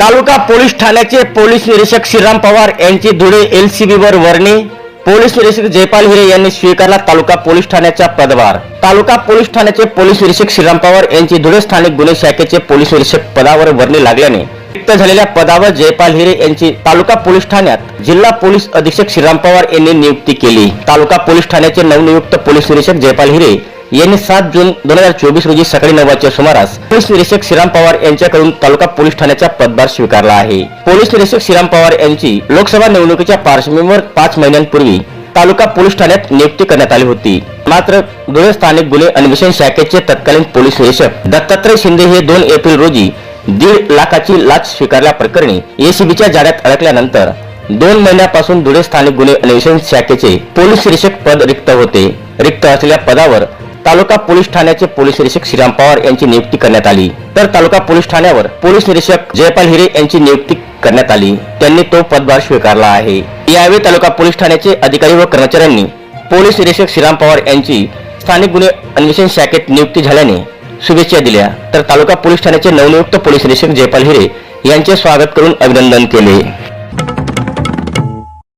तालुका police ठाण्याचे police निरीक्षक श्रीराम पवार यांची धुळे एलसीबी वर वर्णी. पोलीस निरीक्षक जयपाल हिरे यांनी स्वीकारला तालुका पोलीस ठाण्याचा पदभार. तालुका पोलीस ठाण्याचे पोलीस निरीक्षक श्रीराम पवार यांची धुळे स्थानिक गुन्हे शाखेचे पोलीस निरीक्षक पदावर वर्णी लागल्याने रिक्त झालेल्या पदावर जयपाल हिरे यांची तालुका पोलीस ठाण्यात जिल्हा पोलीस अधीक्षक श्रीराम पवार यांनी नियुक्ती केली. तालुका पोलीस ठाण्याचे नवनियुक्त पोलीस निरीक्षक जयपाल हिरे यांनी सात जून दोन हजार चोवीस रोजी सकाळी नऊ वाजच्या सुमारास पोलीस निरीक्षक श्रीराम पवार यांच्याकडून तालुका पोलीस ठाण्याचा पदभार स्वीकारला आहे. पोलीस निरीक्षक श्रीराम पवार यांची लोकसभा निवडणुकीच्या पार्श्वभूमीवर पाच महिन्यांपूर्वी तालुका पोलीस ठाण्यात नियुक्ती करण्यात आली होती. मात्र धुळे स्थानिक गुन्हे अन्वेषण शाखेचे तत्कालीन पोलीस निरीक्षक दत्तात्रय शिंदे हे दोन एप्रिल रोजी दीड लाखाची लाच स्वीकारल्याप्रकरणी एसीबीच्या जाळ्यात अडकल्यानंतर दोन महिन्यापासून धुळे स्थानिक गुन्हे अन्वेषण शाखेचे पोलीस निरीक्षक पद रिक्त होते. रिक्त असलेल्या पदावर तालुका पोलीस ठाण्याचे पोलीस निरीक्षक श्रीराम पवार यांची नियुक्ती करण्यात आली. तर तालुका पोलीस ठाण्यावर पोलीस निरीक्षक जयपाल हिरे यांची नियुक्ती करण्यात आली. त्यांनी तो पदभार स्वीकारला आहे. यावेळी तालुका पोलीस ठाण्याचे अधिकारी व कर्मचाऱ्यांनी पोलीस निरीक्षक श्रीराम पवार यांची स्थानिक गुन्हे अन्वेषण शाखेत नियुक्ती झाल्याने शुभेच्छा दिल्या. तर तालुका पोलीस ठाण्याचे नवनियुक्त पोलीस निरीक्षक जयपाल हिरे यांचे स्वागत करून अभिनंदन केले.